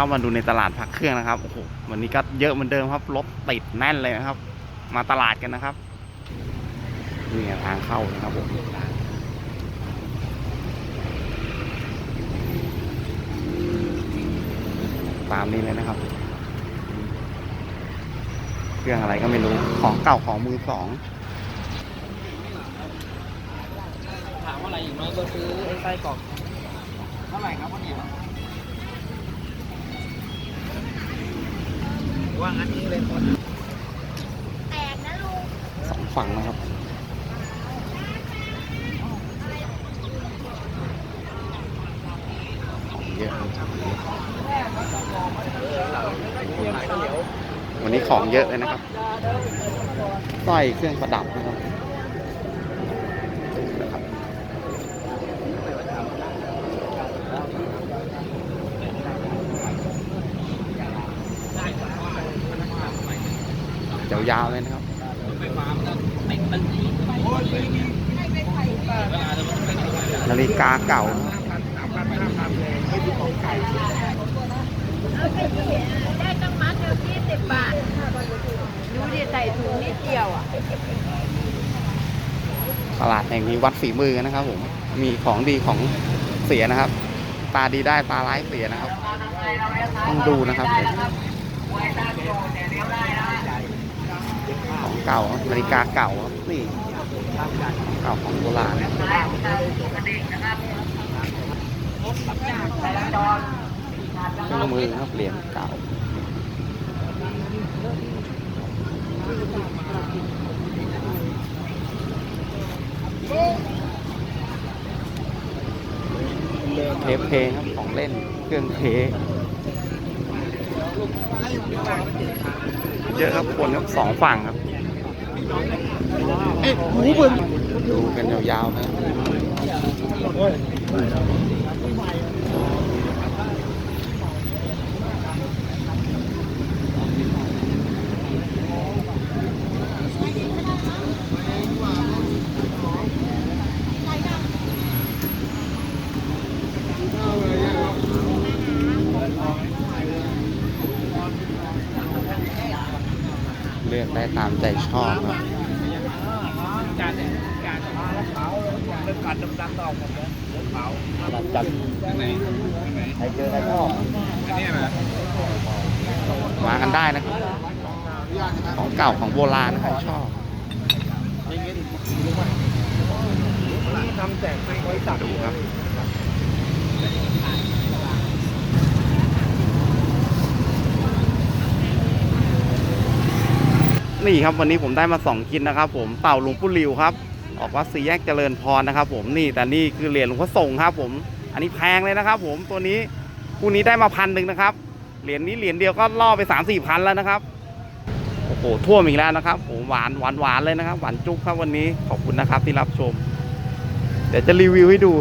เข้ามาดูในตลาดพักเครื่องนะครับโอ้โหวันนี้ก็เยอะเหมือนเดิมครับรถติดแน่นเลยนะครับ มาตลาดกันนะครับนี่ทางเข้านะครับผมตามนี้เลยนะครับ เครื่องอะไรก็ไม่รู้ของเก่าของมือสองถามว่าอะไรอีกไหมก็ซื้อไอ้ไส้กรอกเท่าไหร่ครับวันนี้ ว่างั้นนี้เลยคนแตกนะลุงสองฝั่งนะครับของเยอะวันนี้ของเยอะเลยนะครับสร้อยเครื่องประดับนะครับนะครับ ยาวๆเลยนะครับนาฬิกาเก่าได้ตั้งมัดเดียวยี่สิบบาท ดูดิใส่ถุงนิดเดียวอะตลาดแห่งนี้วัดฝีมือนะครับผม มีของดีของเสียนะครับ ตาดีได้ตาร้ายเสียนะครับ ต้องดูนะครับ เก่านาฬิกาเก่านี่ของเก่าของโบราณเครื่องมือครับเหรียญเก่าเทปเพลงครับของเล่นเครื่องเพลง เยอะครับคนครับสองฝั่งครับดูกันยาวๆนะเลือกได้ตามใจชอบครับการเนี่ยการเผาเรื่องการดำน้ำออกหมดเลยเผาจัดไหนใครเจอใครชอบอันนี้นะมากันได้นะครับ ของเก่าของโบราณนะครับชอบทำแจกให้บริษัทดูครับ นี่ครับวันนี้ผมได้มาสองกินนะครับ ผมเต่าหลวงปู่หลิวครับ ออกว่าสี่แยกเจริญพรนะครับ ผมนี่แต่นี่คือเหรียญหลวงพ่อส่งครับ ผม อันนี้แพงเลยนะครับ ผมตัวนี้คู่นี้ได้มาพันหนึ่งนะครับเหรียญนี้เหรียญเดียวก็ล่อไปสามสี่พันแล้วนะครับโอ้โหท่วมอีกแล้วนะครับผมหวานหวานหวานเลยนะครับ หวานจุ๊บครับวันนี้ขอบคุณนะครับที่รับชม เดี๋ยวจะรีวิวให้ดู